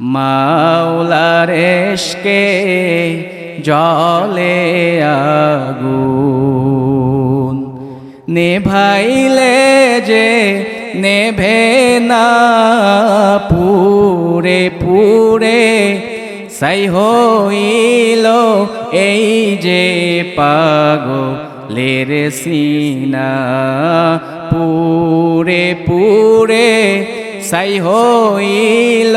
মাওলার এশকে জলে আগুন। নেভাইলে যে নেভে না পুরে পুরে, সাই হইল এই যে পাগলের সিনা। পুরে পুরে সাই হইল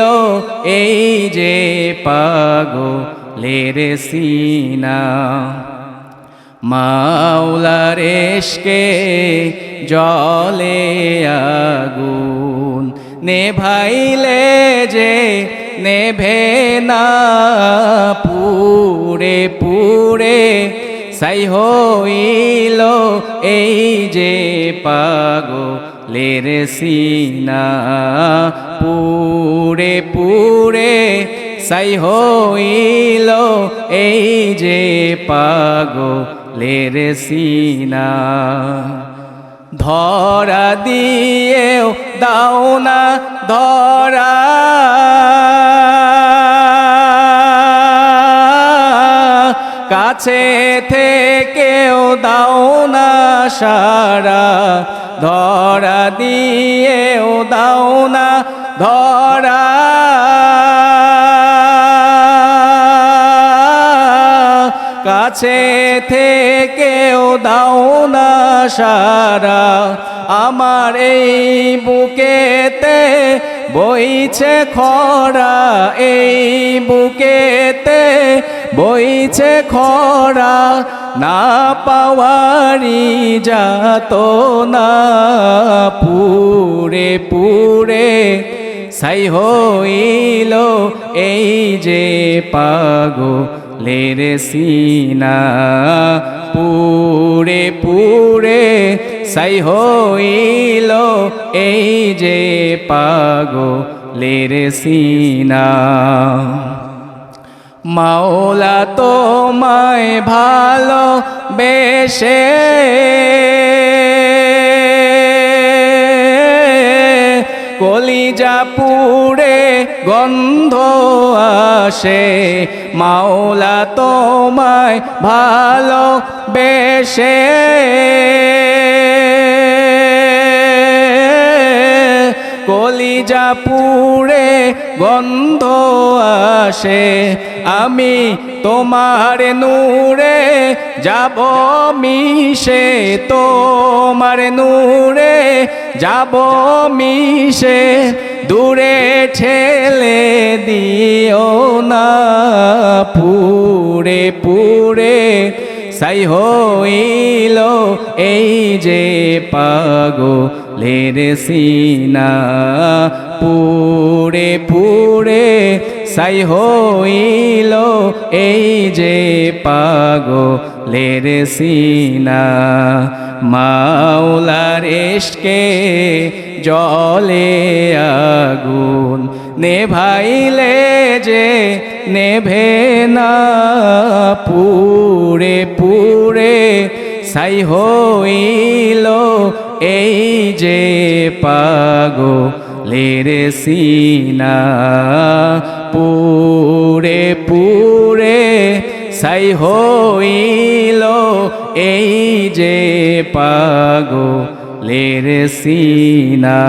এই যে পাগলের সিনা। মাওলার এশকে জলে আগুন নেভাইলে যে নেভে না পুরে পুরে সাই হইল এই যে পাগলের সিনা পুরে পুরে সাই হইল এই যে পাগো লের সিনা। ধরা দিয়েও দাও না ধরা। কাছে থেকেও দাও না সারা। দিয়েও দাও না ধরা। কাছে থেকেও দাও না সারা। আমার এই বুকেতে বইছে খরা, এই বুকেতে বইছে খরা, না পাওয়ারি যাত না। পুরে পুরে সাই হইল এই যে পাগো লের সিনা। পুরে পুরে সাই হইল এই যে পাগো লের সিনা। মাওলা তোমায় ভালো বেশে কলিজা পুড়ে গন্ধ আসে। মাওলা তোমায় ভালো বেশে কলিজা পুড়ে গন্ধ আসে, আমি তোমার নূরে যাব মিশে, তোমার নূরে যাব মিশে, দূরে ঠেলে দিও না পুরে পুরে সাই হইল এই যে পাগো লের সিনা। পুরে পুরে সাই হইল এই যে পাগো লের সিনা। মাওলার এসকে জলে আগুন নেভাইলে যে নেভে না। পুরে পুরে সাই হইল এই যে পাগো লের সিনা পুরে পুরে সাই হইল এই যে পাগো লের সিনা।